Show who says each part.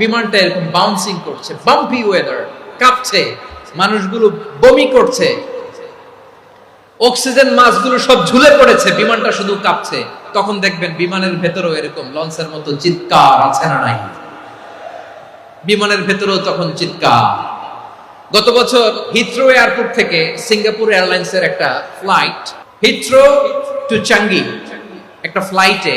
Speaker 1: বিমানটা এরকম বাউন্সিং করছে bumpy weather কাঁপছে, মানুষগুলো বমি করছে। অক্সিজেন মাছগুলো সব ঝুলে পড়েছে, বিমানটা শুধু কাঁপছে। তখন দেখবেন বিমানের ভেতরেও এরকম লঞ্চের মতো চিৎকার আছে না নাই? বিমানের ভেতরেও তখন চিৎকার। গত বছর হিথ্রো এয়ারপোর্ট থেকে সিঙ্গাপুর এয়ারলাইন্সের একটা ফ্লাইট হিথ্রো টু চাঙ্গি একটা ফ্লাইটে